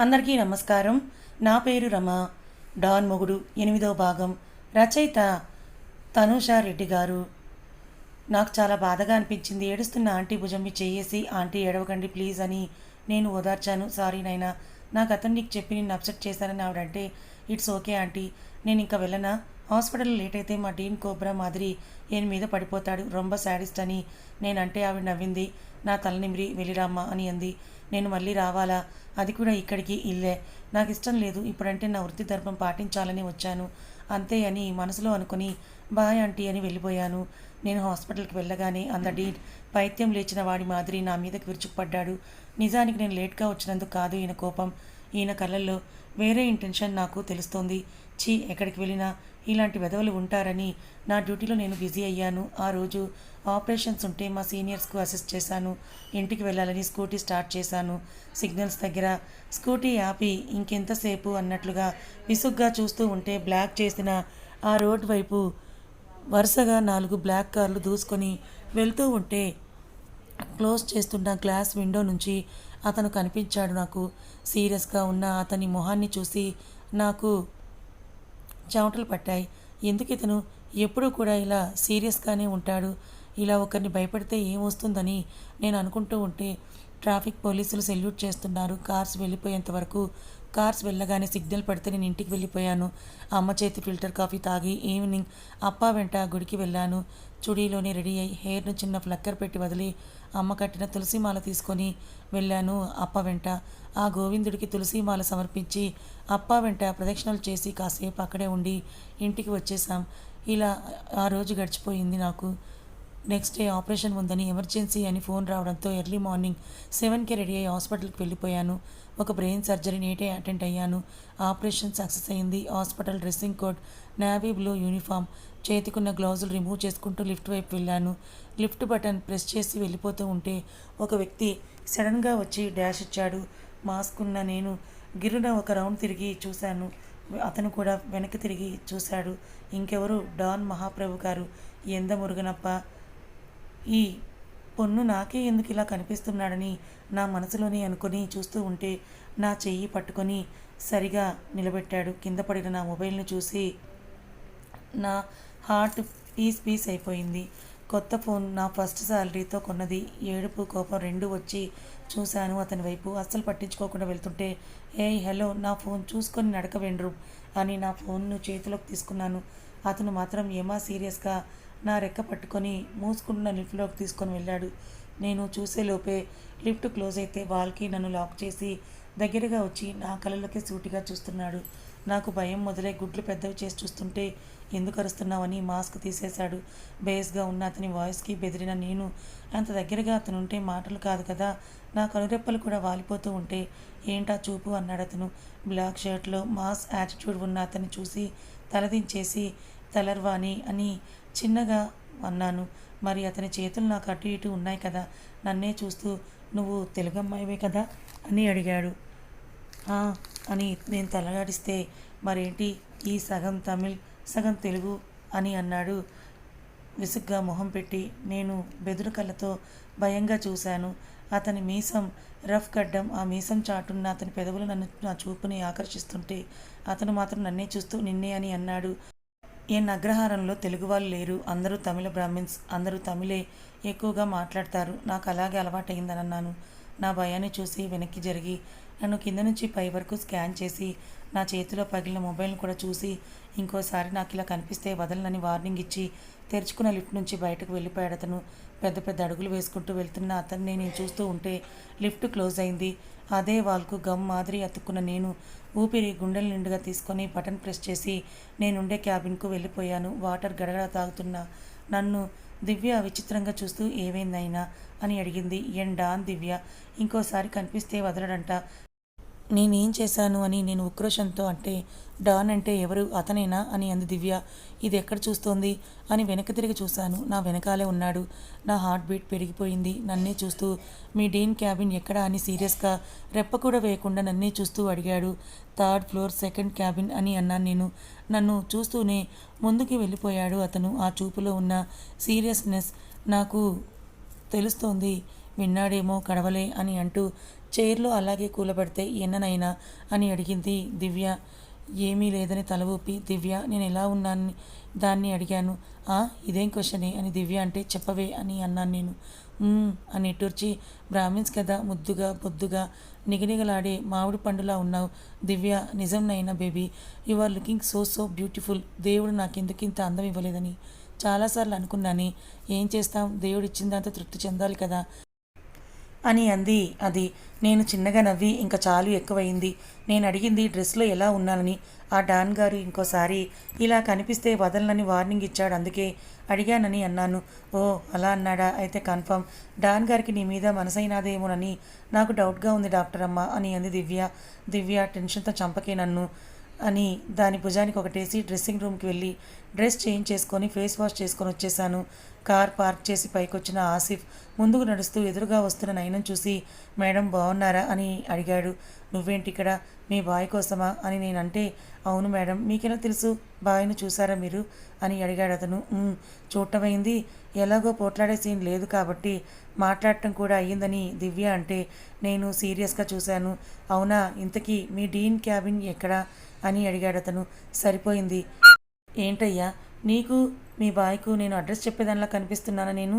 అందరికీ నమస్కారం. నా పేరు రమ. డాన్ మొగుడు ఎనిమిదో భాగం. రచయిత తనూషా రెడ్డి గారు. నాకు చాలా బాధగా అనిపించింది. ఏడుస్తున్న ఆంటీ భుజం మీ చేయేసి ఆంటీ ఏడవకండి ప్లీజ్ అని నేను ఓదార్చాను. సారీ నైనా నాకు అతను నీకు చెప్పి నిన్ను అప్సెట్ చేశానని ఆవిడంటే ఇట్స్ ఓకే ఆంటీ నేను ఇంకా వెళ్ళనా? హాస్పిటల్ లేట్ అయితే మా డీన్ కోబ్రా మాదిరి ఏన్ మీద పడిపోతాడు. రొంబ శాడిస్ట్ అని నేనంటే ఆవిడ నవ్వింది. నా తల నిమిరి వెళ్ళిరామ్మా అని అంది. నేను మళ్ళీ రావాలా? అది కూడా ఇక్కడికి ఇల్లే. నాకు ఇష్టం లేదు. ఇప్పుడంటే నా వృత్తి ధర్మం పాటించాలని వచ్చాను. అంతే అని మనసులో అనుకుని బాయ్ ఆంటీ అని వెళ్ళిపోయాను. నేను హాస్పిటల్కి వెళ్ళగానే అందడి పైత్యం లేచిన వాడి మాదిరి నా మీదకి విరుచుకుపడ్డాడు. నిజానికి నేను లేట్గా వచ్చినందుకు కాదు ఈయన కోపం. ఈయన కళ్ళల్లో వేరే ఇంటెన్షన్ నాకు తెలుస్తోంది. చీ ఎక్కడికి వెళ్ళినా ఇలాంటి వెధవలు ఉంటారని నా డ్యూటీలో నేను బిజీ అయ్యాను. ఆ రోజు ఆపరేషన్స్ ఉంటే మా సీనియర్స్కు అసిస్ట్ చేశాను. ఇంటికి వెళ్ళాలని స్కూటీ స్టార్ట్ చేశాను. సిగ్నల్స్ దగ్గర స్కూటీ ఆపి ఇంకెంతసేపు అన్నట్లుగా విసుగ్గా చూస్తూ ఉంటే బ్లాక్ చేసిన ఆ రోడ్ వైపు వరుసగా నాలుగు బ్లాక్ కార్లు దూసుకొని వెళ్తూ ఉంటే క్లోజ్ చేస్తున్న గ్లాస్ విండో నుంచి అతను కనిపించాడు నాకు. సీరియస్గా ఉన్న అతని మొహాన్ని చూసి నాకు చెమటలు పట్టాయి. ఎందుకు ఇతను ఎప్పుడూ కూడా ఇలా సీరియస్గానే ఉంటాడు? ఇలా ఒకరిని భయపడితే ఏమొస్తుందని నేను అనుకుంటూ ఉంటే ట్రాఫిక్ పోలీసులు సెల్యూట్ చేస్తున్నారు. కార్స్ వెళ్ళిపోయేంత వరకు కార్స్ వెళ్ళగానే సిగ్నల్ పడితే నేను ఇంటికి వెళ్ళిపోయాను. అమ్మ చేతి ఫిల్టర్ కాఫీ తాగి ఈవినింగ్ అప్ప వెంట గుడికి వెళ్ళాను. చుడీలోనే రెడీ అయ్యి హెయిర్ను చిన్న ఫ్లక్కర్ పెట్టి వదిలి అమ్మ కట్టిన తులసిమాల తీసుకొని వెళ్ళాను అప్ప వెంట. ఆ గోవిందుడికి తులసిమాల సమర్పించి అప్ప వెంట ప్రదక్షిణలు చేసి కాసేపు అక్కడే ఉండి ఇంటికి వచ్చేసాం ఇలా ఆ రోజు గడిచిపోయింది నాకు. నెక్స్ట్ డే ఆపరేషన్ ఉందని ఎమర్జెన్సీ అని ఫోన్ రావడంతో ఎర్లీ మార్నింగ్ సెవెన్కి రెడీ అయ్యి హాస్పిటల్కి వెళ్ళిపోయాను. ఒక బ్రెయిన్ సర్జరీ నేటే అటెండ్ అయ్యాను. ఆపరేషన్ సక్సెస్ అయింది. Hospital dressing code navy blue uniform చేతికున్న గ్లౌజులు రిమూవ్ చేసుకుంటూ లిఫ్ట్ వైపు వెళ్ళాను. లిఫ్ట్ బటన్ ప్రెస్ చేసి వెళ్ళిపోతూ ఉంటే ఒక వ్యక్తి సడన్గా వచ్చి డాష్ ఇచ్చాడు. మాస్క్ ఉన్న నేను గిరున ఒక రౌండ్ తిరిగి చూశాను. అతను కూడా వెనక్కి తిరిగి చూశాడు. ఇంకెవరు? డాన్ మహాప్రభు గారు. ఎంద మురుగనప్ప? ఈ పొన్ను నాకే ఎందుకు ఇలా కనిపిస్తున్నాడని నా మనసులోనే అనుకొని చూస్తూ ఉంటే నా చెయ్యి పట్టుకొని సరిగా నిలబెట్టాడు. కింద పడిన నా మొబైల్ని చూసి నా హార్ట్ పీస్ పీస్ అయిపోయింది. కొత్త ఫోన్ నా ఫస్ట్ శాలరీతో కొన్నది. ఏడుపు కోపం రెండు వచ్చి చూశాను అతని వైపు. అస్సలు పట్టించుకోకుండా వెళ్తుంటే ఏయ్ హలో నా ఫోన్ చూసుకొని నడక వెండ్రు అని నా ఫోన్ను చేతిలోకి తీసుకున్నాను. అతను మాత్రం ఏమా సీరియస్గా నా రెక్క పట్టుకొని మూసుకుంటున్న లిఫ్ట్లోకి తీసుకొని వెళ్ళాడు. నేను చూసేలోపే లిఫ్ట్ క్లోజ్ అయితే వాల్కి నన్ను లాక్ చేసి దగ్గరగా వచ్చి నా కళ్ళలోకి సూటిగా చూస్తున్నాడు. నాకు భయం మొదలై గుడ్లు పెద్దవి చేసి చూస్తుంటే ఎందుకు అరుస్తున్నావని మాస్క్ తీసేశాడు. బేస్గా ఉన్న అతని వాయిస్కి బెదిరిన నేను అంత దగ్గరగా అతను ఉంటే మాటలు కాదు కదా నా కనురెప్పలు కూడా వాలిపోతూ ఉంటే ఏంటా చూపు అన్నాడు అతను. బ్లాక్ షర్ట్లో మాస్ యాటిట్యూడ్ ఉన్న అతన్ని చూసి తలదించేసి తలర్వాణి అని చిన్నగా అన్నాను. మరి అతని చేతులు నాకు అటు ఇటు ఉన్నాయి కదా నన్నే చూస్తూ నువ్వు తెలుగమ్మాయివే కదా అని అడిగాడు. అని నేను తలగాడిస్తే మరేంటి ఈ సగం తమిళ్ సగం తెలుగు అని అన్నాడు. విసుగ్గా మొహం పెట్టి నేను బెదురు కళ్ళతో భయంగా చూశాను. అతని మీసం రఫ్ గడ్డం ఆ మీసం చాటున్న అతని పెదవులు నన్ను నా చూపుని ఆకర్షిస్తుంటే అతను మాత్రం నన్నే చూస్తూ నిన్నే అని అన్నాడు. ఎన్ అగ్రహారంలో తెలుగు వాళ్ళు లేరు. అందరూ తమిళ బ్రాహ్మిన్స్. అందరూ తమిళే ఎక్కువగా మాట్లాడతారు. నాకు అలాగే అలవాటైందని అన్నాను నా భయాన్ని చూసి వెనక్కి జరిగి నన్ను కింద నుంచి పై వరకు స్కాన్ చేసి నా చేతిలో పగిలిన మొబైల్ని కూడా చూసి ఇంకోసారి నాకు ఇలా కనిపిస్తే వదలనని వార్నింగ్ ఇచ్చి తెరుచుకున్న లిఫ్ట్ నుంచి బయటకు వెళ్ళిపోయాడు అతను పెద్ద పెద్ద అడుగులు వేసుకుంటూ వెళ్తున్న అతన్ని నేను చూస్తూ ఉంటే లిఫ్ట్ క్లోజ్ అయింది. అదే వాల్కు గమ్ మాదిరి అతుక్కున్న నేను ఊపిరి గుండెల నిండుగా తీసుకొని బటన్ ప్రెస్ చేసి నేనుండే క్యాబిన్కు వెళ్ళిపోయాను. వాటర్ గడగడ తాగుతున్న నన్ను దివ్య విచిత్రంగా చూస్తూ ఏమైందైనా అని అడిగింది. ఎండా దివ్య? ఇంకోసారి కనిపిస్తే వదలడంట. నేనేం చేశాను అని నేను ఉక్రోషంతో అంటే డాన్ అంటే ఎవరు అతనేనా అని అంది దివ్య. ఇది ఎక్కడ చూస్తోంది? అని వెనక్కి తిరిగి చూశాను. నా వెనకాలే ఉన్నాడు. నా హార్ట్ బీట్ పెరిగిపోయింది. నన్నే చూస్తూ మీ డీన్ క్యాబిన్ ఎక్కడా అని సీరియస్గా రెప్ప కూడా వేయకుండా నన్నే చూస్తూ అడిగాడు. థర్డ్ ఫ్లోర్ సెకండ్ క్యాబిన్ అని అన్నాను నేను. నన్ను చూస్తూనే ముందుకి వెళ్ళిపోయాడు అతను. ఆ చూపులో ఉన్న సీరియస్నెస్ నాకు తెలుస్తోంది. విన్నాడేమో కడవలే అని అంటూ చైర్లో అలాగే కూలబడితే ఎన్ననైనా అని అడిగింది దివ్య. ఏమీ లేదని తల ఊపి దివ్య నేను ఎలా ఉన్నాను? దాన్ని అడిగాను. ఆ ఇదేం క్వశ్చనే? అని దివ్య అంటే చెప్పవే అని అన్నాను నేను. అని నిట్టూర్చి బ్రాహ్మిన్స్ కదా ముద్దుగా బొద్దుగా నిగనిగలాడే మామిడి పండులా ఉన్నావు Divya. నిజంనైనా baby you are looking so so beautiful. దేవుడు నాకెందుకు ఇంత అందం ఇవ్వలేదని. చాలాసార్లు అనుకున్నాను ఏం చేస్తాం? దేవుడు ఇచ్చిందంతా తృప్తి చెందాలి కదా. అని అంది. అది నేను చిన్నగా నవ్వి ఇంకా చాలు ఎక్కువైంది. నేను అడిగింది డ్రెస్లో ఎలా ఉన్నానని. ఆ డాన్ గారు ఇంకోసారి ఇలా కనిపిస్తే వదలనని వార్నింగ్ ఇచ్చాడు అందుకే అడిగానని అన్నాను. ఓ అలా అన్నాడా? అయితే కన్ఫర్మ్. డాన్ గారికి నీ మీద మనసైనాదేమోనని. నాకు డౌట్గా ఉంది డాక్టర్ అమ్మ అని అంది దివ్య. దివ్య టెన్షన్తో చంపకే నన్ను. అని దాని భుజానికి ఒకటేసి డ్రెస్సింగ్ రూమ్కి వెళ్ళి డ్రెస్ చేంజ్ చేసుకొని ఫేస్ వాష్ చేసుకొని వచ్చేసాను. కార్ పార్క్ చేసి పైకొచ్చిన ఆసిఫ్ ముందుకు నడుస్తూ ఎదురుగా వస్తున్న నయనం చూసి మేడం బాగున్నారా అని అడిగాడు. నువ్వేంటి ఇక్కడ మీ బాయ్ కోసమా? అని నేనంటే అవును మేడం మీకెలా తెలుసు? బాయ్ను చూసారా మీరు? అని అడిగాడు అతను. చూడటమైంది. ఎలాగో పోట్లాడే సీన్ లేదు కాబట్టి మాట్లాడటం కూడా అయ్యిందని దివ్య అంటే నేను సీరియస్గా చూశాను. అవునా? ఇంతకీ మీ డీన్ క్యాబిన్ ఎక్కడా? అని అడిగాడు అతను. సరిపోయింది. ఏంటయ్యా నీకు మీ బాయ్కు నేను అడ్రస్ చెప్పేదానిలా కనిపిస్తున్నాను నేను?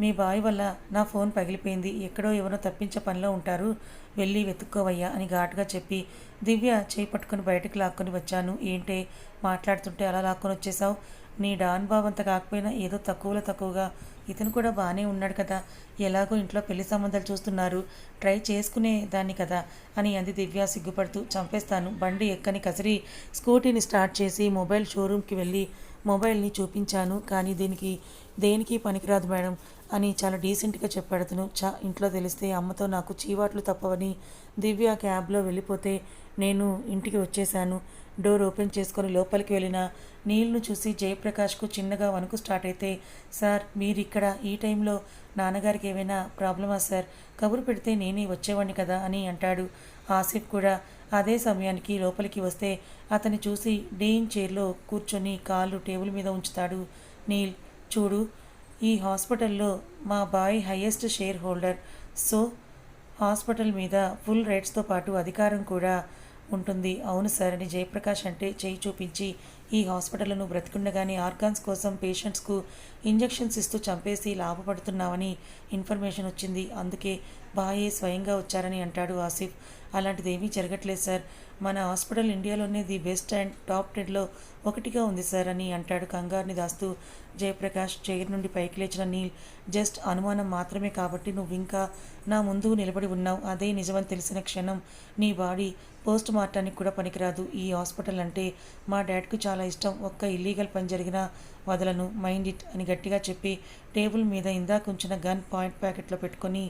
మీ బాయ్ వల్ల నా ఫోన్ పగిలిపోయింది. ఎక్కడో ఎవరో తప్పించే పనిలో ఉంటారు. వెళ్ళి వెతుక్కోవయ్యా అని ఘాటుగా చెప్పి దివ్య చేయి పట్టుకొని బయటకు లాక్కొని వచ్చాను. ఏంటే? మాట్లాడుతుంటే అలా లాక్కొని వచ్చేసావు నీ డాన్ బాబు అంత కాకపోయినా ఏదో తక్కువలో తక్కువగా. ఇతను కూడా బాగానే ఉన్నాడు కదా. ఎలాగో ఇంట్లో పెళ్ళి సంబంధాలు చూస్తున్నారు. ట్రై చేసుకునే దాన్ని కదా అని అంది దివ్య సిగ్గుపడుతూ. చంపేస్తాను. బండి ఎక్కని కసిరి స్కూటీని స్టార్ట్ చేసి మొబైల్ షోరూమ్కి వెళ్ళి మొబైల్ని చూపించాను. కానీ దీనికి దేనికి పనికిరాదు మేడం. అని చాలా డీసెంట్గా చెప్పాడు అతను. చా ఇంట్లో తెలిస్తే అమ్మతో నాకు చీవాట్లు తప్పవని దివ్య క్యాబ్లో వెళ్ళిపోతే నేను ఇంటికి వచ్చేసాను డోర్ ఓపెన్ చేసుకొని లోపలికి వెళ్ళిన నీళ్ళను చూసి జయప్రకాష్కు చిన్నగా వణుకు స్టార్ట్ అయితే సార్ మీరు ఇక్కడ ఈ టైంలో నాన్నగారికి ఏమైనా ప్రాబ్లమా సార్? కబురు పెడితే నేనే వచ్చేవాడిని కదా అని అంటాడు. ఆసిఫ్ కూడా అదే సమయానికి లోపలికి వస్తే అతన్ని చూసి డీన్ చైర్లో కూర్చొని కాళ్ళు టేబుల్ మీద ఉంచుతాడు నీల్. చూడు ఈ హాస్పిటల్లో మా boy highest shareholder. So hospital మీద ఫుల్ రైట్స్తో పాటు అధికారం కూడా ఉంటుంది. అవును సార్ అని జయప్రకాష్ అంటే చేయి చూపించి ఈ హాస్పిటల్ను బ్రతికుండగానే ఆర్గాన్స్ కోసం పేషెంట్స్కు ఇంజెక్షన్స్ ఇస్తూ చంపేసి లాభపడుతున్నామని ఇన్ఫర్మేషన్ వచ్చింది. అందుకే బాయే స్వయంగా వచ్చారని అంటాడు ఆసిఫ్. అలాంటిది ఏమీ జరగట్లేదు సార్. మన హాస్పిటల్ ఇండియాలోనే ది బెస్ట్ అండ్ టాప్ టెన్లో ఒకటిగా ఉంది సార్ అని అంటాడు కంగారుని దాస్తూ జయప్రకాష్ చైర్ నుండి పైకి లేచిన నీల్. జస్ట్ అనుమానం మాత్రమే కాబట్టి నువ్వు ఇంకా నా ముందు నిలబడి ఉన్నావు. అదే నిజమని తెలిసిన క్షణం నీ బాడీ పోస్ట్ మార్టానికి కూడా పనికిరాదు. ఈ హాస్పిటల్ అంటే మా డాడ్కు చాలా ఇష్టం. ఒక్క ఇల్లీగల్ పని జరిగినా వదలను. మైండ్ ఇట్ అని గట్టిగా చెప్పి టేబుల్ మీద ఇందాక ఉంచిన గన్ పాయింట్ ప్యాకెట్లో పెట్టుకొని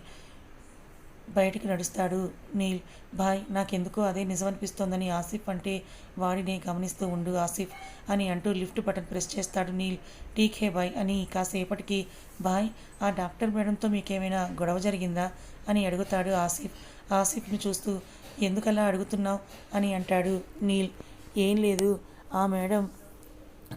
బయటికి నడుస్తాడు. నీల్ భాయ్ నాకెందుకో అదే నిజమనిపిస్తోందని ఆసిఫ్ అంటే వాడిని గమనిస్తూ ఉండు ఆసిఫ్ అని అంటూ లిఫ్ట్ బటన్ ప్రెస్ చేస్తాడు నీల్. టీకే బాయ్ అని కాసేపటికి బాయ్ ఆ డాక్టర్ మేడంతో మీకేమైనా గొడవ జరిగిందా? అని అడుగుతాడు ఆసిఫ్. ఆసిఫ్ని చూస్తూ ఎందుకలా అడుగుతున్నావు? అని అంటాడు నీల్. ఏం లేదు ఆ మేడం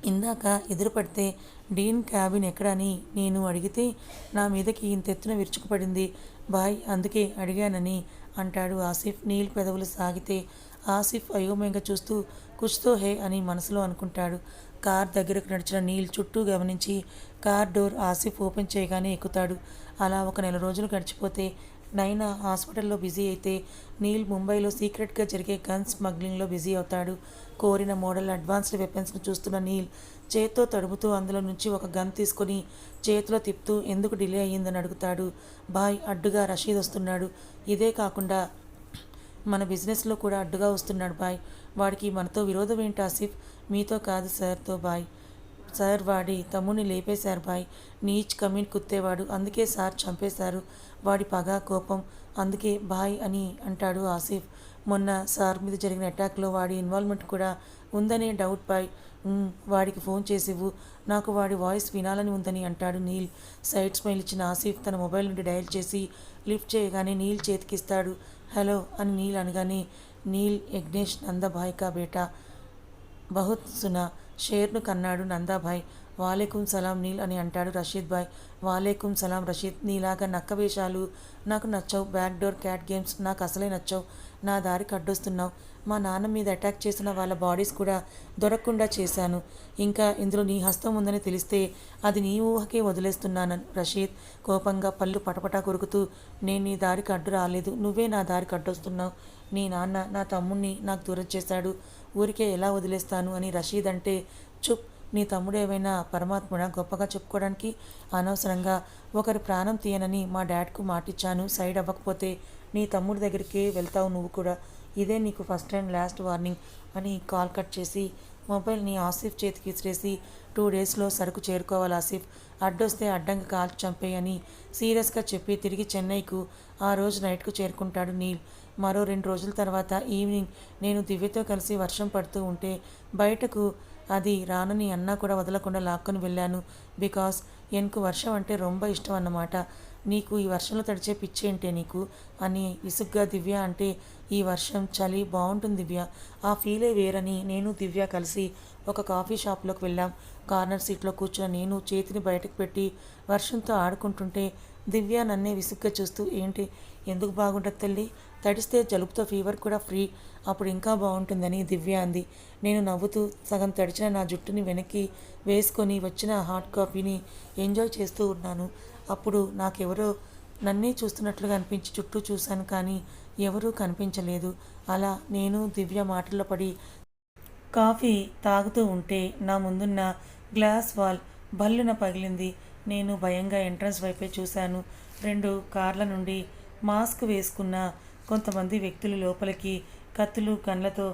ఇందాక ఎదురుపడితే డీన్ క్యాబిన్ ఎక్కడని నేను అడిగితే నా మీదకి ఇంతెత్తున విరుచుకుపడింది. బాయ్ అందుకే అడిగానని అంటాడు ఆసిఫ్. నీల్ పెదవులు సాగితే ఆసిఫ్ అయోమయంగా చూస్తూ కుష్తో హే అని మనసులో అనుకుంటాడు. కార్ దగ్గరకు నడిచిన నీల్ చుట్టూ గమనించి కార్ డోర్ ఆసిఫ్ ఓపెన్ చేయగానే ఎక్కుతాడు. అలా ఒక నెల రోజులు గడిచిపోతే నైనా హాస్పిటల్లో బిజీ అయితే నీల్ ముంబైలో సీక్రెట్గా జరిగే గన్ స్మగ్లింగ్లో బిజీ అవుతాడు. కోరిన మోడల్ అడ్వాన్స్డ్ వెపన్స్ను చూస్తున్న నీల్ చేత్తో తడుముతూ అందులో నుంచి ఒక గన్ తీసుకొని చేతిలో తిప్పుతూ ఎందుకు డిలే అయ్యిందని అడుగుతాడు. బాయ్ అడ్డుగా రషీద్ వస్తున్నాడు. ఇదే కాకుండా మన బిజినెస్లో కూడా అడ్డుగా వస్తున్నాడు బాయ్. వాడికి మనతో విరోధం ఏంటి ఆసిఫ్? మీతో కాదు సార్తో బాయ్. సార్ వాడి తమ్ముని లేపేశారు బాయ్. నీచ్ కమీన్ కుత్తేవాడు. అందుకే సార్ చంపేశారు. వాడి పగ కోపం. అందుకే బాయ్ అని అంటాడు ఆసిఫ్. మొన్న సార్ మీద జరిగిన అటాక్లో వాడి ఇన్వాల్వ్మెంట్ కూడా ఉందనే డౌట్ పై వాడికి ఫోన్ చేసివ్వు. నాకు వాడి వాయిస్ వినాలని ఉందని అంటాడు నీల్. సైడ్ స్మైల్ ఇచ్చిన ఆసిఫ్ తన మొబైల్ నుండి డయల్ చేసి లిఫ్ట్ చేయగానే నీల్ చేతికిస్తాడు. హలో అని నీల్ అనగానే నీల్ యజ్ఞేష్ నందభాయ్ కా బేటా? బహుత్ సునా షేర్ను కన్నాడు నందాభాయ్. వాలేకుం సలాం నీల్ అని అంటాడు రషీద్ బాయ్. వాలేకుం సలాం రషీద్ నీలాగా నక్క వేషాలు నాకు నచ్చవు. బ్యాక్ డోర్ క్యాట్ గేమ్స్ నాకు అసలే నచ్చవు. నా దారికి అడ్డొస్తున్నావు మా నాన్న మీద అటాక్ చేసిన వాళ్ళ బాడీస్ కూడా దొరకకుండా చేశాను. ఇంకా ఇందులో నీ హస్తం ఉందని తెలిస్తే అది నీ ఊహకే వదిలేస్తున్నాను రషీద్. కోపంగా పళ్ళు పటపటా కొరుకుతూ నేను నీ దారికి అడ్డు రాలేదు. నువ్వే నా దారికి అడ్డొస్తున్నావు నీ నాన్న నా తమ్ముణ్ణి నాకు దూరం చేశాడు. ఊరికే ఎలా వదిలేస్తాను అని రషీద్ అంటే చుప్ నీ తమ్ముడు ఏమైనా పరమాత్ముడా గొప్పగా చెప్పుకోవడానికి అనవసరంగా ఒకరి ప్రాణం తీయనని మా డాడ్కు మాటిచ్చాను. సైడ్ అవ్వకపోతే నీ తమ్ముడి దగ్గరికి వెళ్తావు నువ్వు కూడా. ఇదే నీకు ఫస్ట్ అండ్ లాస్ట్ వార్నింగ్ అని కాల్ కట్ చేసి మొబైల్ని ఆసిఫ్ చేతికి ఇసిరేసి టూ డేస్లో సరుకు చేరుకోవాలి ఆసిఫ్. అడ్డొస్తే అడ్డంగా కాల్చి చంపేయని సీరియస్గా చెప్పి తిరిగి చెన్నైకు ఆ రోజు నైట్కు చేరుకుంటాడు నీల్. మరో రెండు రోజుల తర్వాత ఈవినింగ్ నేను దివ్యతో కలిసి వర్షం పడుతూ ఉంటే బయటకు అది రానని అన్నా కూడా వదలకుండా లాక్కొని వెళ్ళాను. బికాస్ ఎన్కు వర్షం అంటే రొంబ ఇష్టం అన్నమాట నీకు ఈ వర్షంలో తడిచే పిచ్చి ఏంటే నీకు? అని విసుగ్గా దివ్య అంటే ఈ వర్షం చలి బాగుంటుంది దివ్య. ఆ ఫీలే వేరని నేను దివ్య కలిసి ఒక కాఫీ షాప్లోకి వెళ్ళాం. కార్నర్ సీట్లో కూర్చున్న నేను చేతిని బయటకు పెట్టి వర్షంతో ఆడుకుంటుంటే దివ్య నన్నే విసుగ్గా చూస్తూ ఏంటి? ఎందుకు బాగుంటుంది తల్లి? తడిస్తే జలుబుతో ఫీవర్ కూడా ఫ్రీ అప్పుడు ఇంకా బాగుంటుందని దివ్య అంది. నేను నవ్వుతూ సగం తడిచిన నా జుట్టుని వెనక్కి వేసుకొని వచ్చిన హాట్ కాఫీని ఎంజాయ్ చేస్తూ ఉన్నాను. అప్పుడు నాకెవరో నన్నే చూస్తున్నట్లుగా అనిపించి చుట్టూ చూశాను కానీ ఎవరూ కనిపించలేదు. అలా నేను దివ్య మాటల్లో పడి కాఫీ తాగుతూ ఉంటే నా ముందున్న గ్లాస్ వాల్ బల్లున పగిలింది. నేను భయంగా ఎంట్రన్స్ వైపే చూశాను. రెండు కార్ల నుండి మాస్క్ వేసుకున్న కొంతమంది వ్యక్తులు లోపలికి కత్తులు కండ్లతో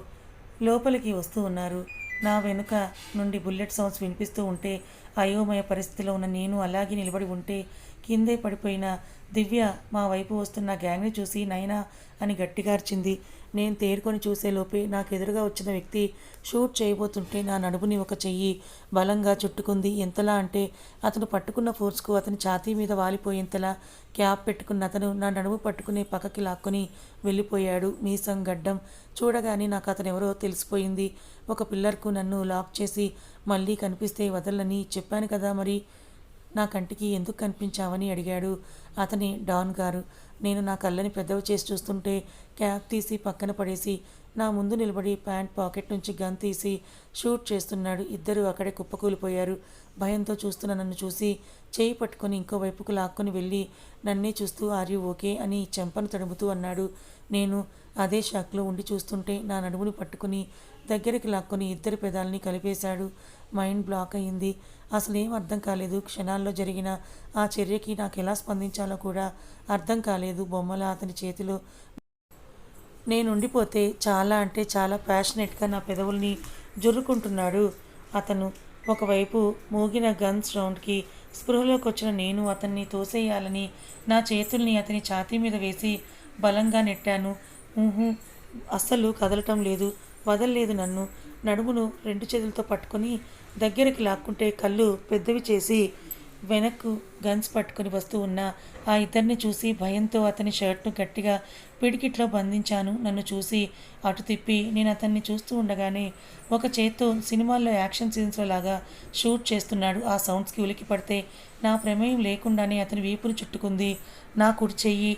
లోపలికి వస్తూ ఉన్నారు. నా వెనుక నుండి బుల్లెట్ సౌండ్స్ వినిపిస్తూ ఉంటే అయోమయ పరిస్థితిలో ఉన్న నేను అలాగే నిలబడి ఉంటే కిందే పడిపోయిన దివ్య మా వైపు వస్తున్న గ్యాంగ్ని చూసి నైనా అని గట్టిగార్చింది నేను తేరుకొని చూసేలోపే నాకు ఎదురుగా వచ్చిన వ్యక్తి షూట్ చేయబోతుంటే నా నడుముని ఒక చెయ్యి బలంగా చుట్టుకుంది. ఎంతలా అంటే అతను పట్టుకున్న ఫోర్స్కు అతని ఛాతీ మీద వాలిపోయేంతలా క్యాప్ పెట్టుకున్న అతను నా నడుము పట్టుకుని పక్కకి లాక్కొని వెళ్ళిపోయాడు. మీసం గడ్డం చూడగానే నాకు అతను ఎవరో తెలిసిపోయింది. ఒక పిల్లర్కు నన్ను లాక్ చేసి మళ్ళీ కనిపిస్తే వదలని చెప్పాను కదా మరి నా కంటికి ఎందుకు కనిపించావని అడిగాడు అతని డాన్ గారు. నేను నా కళ్ళని పెద్దవి చేసి చూస్తుంటే క్యాప్ తీసి పక్కన పడేసి నా ముందు నిలబడి ప్యాంట్ పాకెట్ నుంచి గన్ తీసి షూట్ చేస్తున్నాడు. ఇద్దరు అక్కడే కుప్పకూలిపోయారు. భయంతో చూస్తున్న నన్ను చూసి చేయి పట్టుకొని ఇంకో వైపుకు లాక్కొని వెళ్ళి నన్నే చూస్తూ ఆర్యు ఓకే? అని చెంపను తడుముతూ అన్నాడు. నేను అదే షాక్లో ఉండి చూస్తుంటే నా నడుముని పట్టుకుని దగ్గరికి లాక్కొని ఇద్దరి పెదాలని కలిపేశాడు. మైండ్ బ్లాక్ అయింది. అసలు ఏం అర్థం కాలేదు. క్షణాల్లో జరిగిన ఆ చర్యకి నాకు ఎలా స్పందించాలో కూడా అర్థం కాలేదు. బొమ్మల అతని చేతిలో నేను ఉండిపోతే చాలా అంటే చాలా ప్యాషనెట్గా నా పెదవుల్ని జురుకుంటున్నాడు అతను. ఒకవైపు మోగిన గన్స్ రౌండ్కి స్పృహలోకి వచ్చిన నేను అతన్ని తోసేయాలని నా చేతుల్ని అతని ఛాతీ మీద వేసి బలంగా నెట్టాను. అస్సలు కదలటం లేదు. వదలలేదు నన్ను. నడుమును రెండు చేతులతో పట్టుకొని దగ్గరికి లాక్కుంటే కళ్ళు పెద్దవి చేసి వెనక్కు గన్స్ పట్టుకొని వస్తూ ఉన్న. ఆ ఇద్దరిని చూసి భయంతో అతని షర్ట్ను గట్టిగా పిడికిట్లో బంధించాను. నన్ను చూసి అటు తిప్పి నేను అతన్ని చూస్తూ ఉండగానే ఒక చేత్తో సినిమాల్లో యాక్షన్ సీన్స్లో లాగా షూట్ చేస్తున్నాడు. ఆ సౌండ్స్కి ఉలికి పడితే నా ప్రమేయం లేకుండానే అతని వీపును చుట్టుకుంది. నా కుడి చెయ్యి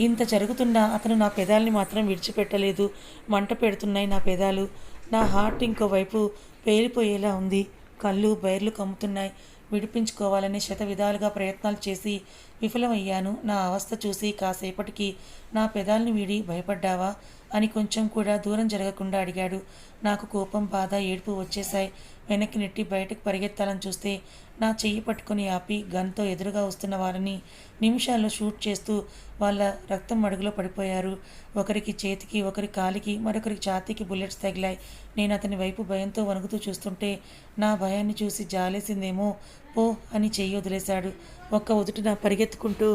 ఇంత జరుగుతున్నా అతను నా పెదాల్ని మాత్రం విడిచిపెట్టలేదు. మంట పెడుతున్నాయి నా పెదాలు. నా హార్ట్ ఇంకోవైపు పేలిపోయేలా ఉంది. కళ్ళు బైర్లు కమ్ముతున్నాయి. విడిపించుకోవాలని శత విధాలుగా ప్రయత్నాలు చేసి విఫలమయ్యాను. నా అవస్థ చూసి కాసేపటికి నా పెదాల్ని వీడి భయపడ్డావా? అని కొంచెం కూడా దూరం జరగకుండా అడిగాడు. నాకు కోపం బాధ ఏడుపు వచ్చేశాయి. వెనక్కి నెట్టి బయటకు పరిగెత్తాలని చూస్తే నా చెయ్యి పట్టుకొని ఆపి గన్తో ఎదురుగా వస్తున్న వారిని నిమిషాల్లో షూట్ చేస్తూ వాళ్ళ రక్తం అడుగులో పడిపోయారు. ఒకరికి చేతికి ఒకరి కాలికి మరొకరికి ఛాతీకి బుల్లెట్స్ తగిలాయి. నేను అతని వైపు భయంతో వణుకుతూ చూస్తుంటే నా భయాన్ని చూసి జాలేసిందేమో పో అని చెయ్యి వదిలేశాడు. ఒక్క ఉదుటిన పరిగెత్తుకుంటూ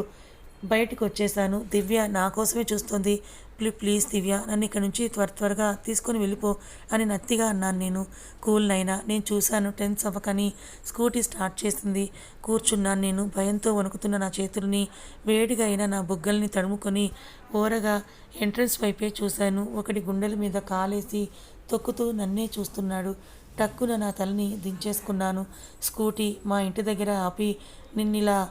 బయటకు వచ్చేసాను దివ్య నా కోసమే చూస్తుంది. ప్లీజ్ దివ్య నన్ను ఇక్కడ నుంచి త్వర త్వరగా తీసుకొని వెళ్ళిపో అని నత్తిగా అన్నాను నేను. కూల్ నైనా నేను చూశాను టెన్స్ అవ్వకని స్కూటీ స్టార్ట్ చేసింది. కూర్చున్నాను నేను భయంతో వణుకుతున్న నా చేతుల్ని వేడిగా అయిన నా బుగ్గల్ని తడుముకొని ఓరగా ఎంట్రన్స్ వైపే చూశాను. ఒకటి గుండెల మీద కాలేసి తొక్కుతూ నన్నే చూస్తున్నాడు. టక్కున నా తలని దించేసుకున్నాను. స్కూటీ మా ఇంటి దగ్గర ఆపి నిన్నిలా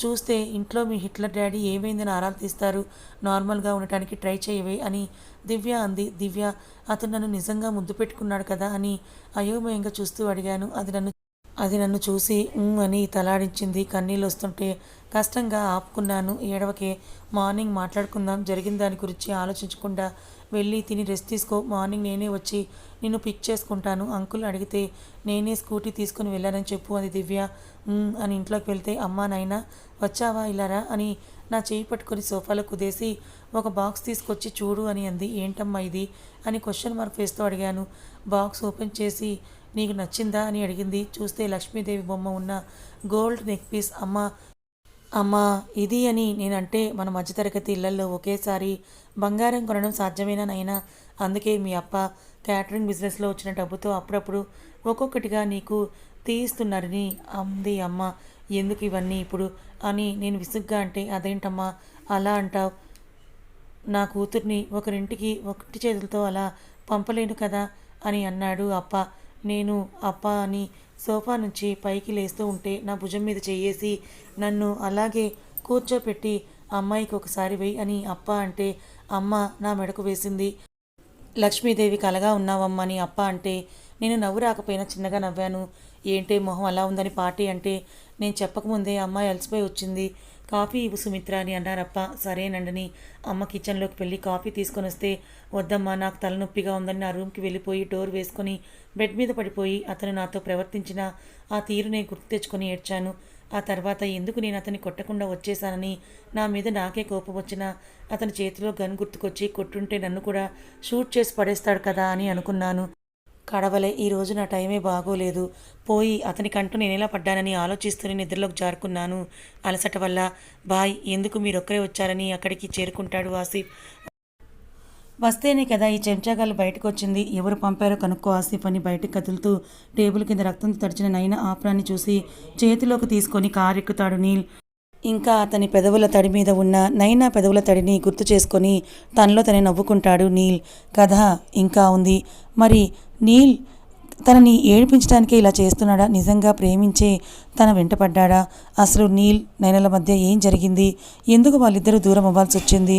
చూస్తే ఇంట్లో మీ హిట్లర్ డాడీ ఏమైందని ఆరాలు తీస్తారు. నార్మల్గా ఉండటానికి ట్రై చేయవే అని దివ్య అంది. దివ్య అతను నన్ను నిజంగా ముద్దు పెట్టుకున్నాడు కదా అని అయోమయంగా చూస్తూ అడిగాను. అది నన్ను అది నన్ను చూసి అని తలాడించింది. కన్నీళ్ళు వస్తుంటే కష్టంగా ఆపుకున్నాను. ఏడవకే మార్నింగ్ మాట్లాడుకుందాం జరిగిన దాని గురించి ఆలోచించకుండా వెళ్ళి తిని రెస్ట్ తీసుకో. మార్నింగ్ నేనే వచ్చి నిన్ను పిక్ చేసుకుంటాను. అంకుల్ అడిగితే నేనే స్కూటీ తీసుకుని వెళ్ళానని చెప్పు అది దివ్య. అని ఇంట్లోకి వెళ్తే అమ్మా నాయనా వచ్చావా? ఇలారా అని నా చేయి పట్టుకొని సోఫాలో కుదేసి ఒక బాక్స్ తీసుకొచ్చి చూడు అని అంది. ఏంటమ్మా ఇది? అని క్వశ్చన్ మార్క్ ఫేస్తో అడిగాను. బాక్స్ ఓపెన్ చేసి నీకు నచ్చిందా అని అడిగింది. చూస్తే లక్ష్మీదేవి బొమ్మ ఉన్న గోల్డ్ నెక్ పీస్ అమ్మ అమ్మా ఇది అని నేనంటే మన మధ్యతరగతి ఇళ్ళలో ఒకేసారి బంగారం కొనడం సాధ్యమేనా నైనా అందుకే మీ అప్ప క్యాటరింగ్ బిజినెస్లో వచ్చిన డబ్బుతో అప్పుడప్పుడు ఒక్కొక్కటిగా నీకు తీయిస్తున్నారని అంది అమ్మ. ఎందుకు ఇవన్నీ ఇప్పుడు? అని నేను విసుగ్గా అంటే అదేంటమ్మా? అలా అంటావు? నా కూతుర్ని ఒకరింటికి ఒకటి చేతులతో అలా పంపలేను కదా? అని అన్నాడు అప్ప. నేను అప్ప అని సోఫా నుంచి పైకి లేస్తూ ఉంటే నా భుజం మీద చేయేసి నన్ను అలాగే కూర్చోపెట్టి అమ్మాయికి ఒకసారి వెయ్యి అని అప్ప అంటే అమ్మ నా మెడకు వేసింది. లక్ష్మీదేవి కలగా ఉన్నావమ్మా అని అప్ప అంటే నేను నవ్వు రాకపోయినా చిన్నగా నవ్వాను. ఏంటే మొహం అలా ఉందని పార్టీ అంటే నేను చెప్పకముందే అమ్మాయి అలసిపోయి వచ్చింది. కాఫీ ఇవ్వు సుమిత్ర అని అన్నారప్ప సరేనండని అమ్మ కిచెన్లోకి వెళ్ళి కాఫీ తీసుకొని వస్తే వద్దమ్మా నాకు తలనొప్పిగా ఉందని నా రూమ్కి వెళ్ళిపోయి డోర్ వేసుకొని బెడ్ మీద పడిపోయి అతను నాతో ప్రవర్తించిన ఆ తీరునే గుర్తు తెచ్చుకొని ఏడ్చాను. ఆ తర్వాత ఎందుకు నేను అతన్ని కొట్టకుండా వచ్చేసానని నా మీద నాకే కోపం వచ్చినా అతని చేతిలో గన్ గుర్తుకొచ్చి కొట్టుంటే నన్ను కూడా షూట్ చేసి పడేస్తాడు కదా అని అనుకున్నాను. కడవలే ఈ రోజు నా టైమే బాగోలేదు. పోయి అతనికంటూ నేను ఎలా పడ్డానని ఆలోచిస్తూనే నిద్రలోకి జారుకున్నాను. అలసట వల్ల బాయ్ ఎందుకు మీరొక్కరే వచ్చారని అక్కడికి చేరుకుంటాడు ఆసిఫ్ వస్తేనే కదా ఈ చెంచాగాలు బయటకు వచ్చింది ఎవరు పంపారో కనుక్కో ఆసిఫ్ అని బయటకు కదులుతూ టేబుల్ కింద రక్తంతో తడిచిన నైనా ఆప్రాన్ని చూసి చేతిలోకి తీసుకొని కారు ఎక్కుతాడు నీల్. ఇంకా అతని పెదవుల తడి మీద ఉన్న నైనా పెదవుల తడిని గుర్తు చేసుకొని తనలో తనే నవ్వుకుంటాడు నీల్. కథ ఇంకా ఉంది. మరి నీల్ తనని ఏడిపించడానికే ఇలా చేస్తున్నాడా? నిజంగా ప్రేమించే తన వెంటపడ్డాడా? అసలు నీల్ నైనల మధ్య ఏం జరిగింది? ఎందుకు వాళ్ళిద్దరూ దూరం అవ్వాల్సి వచ్చింది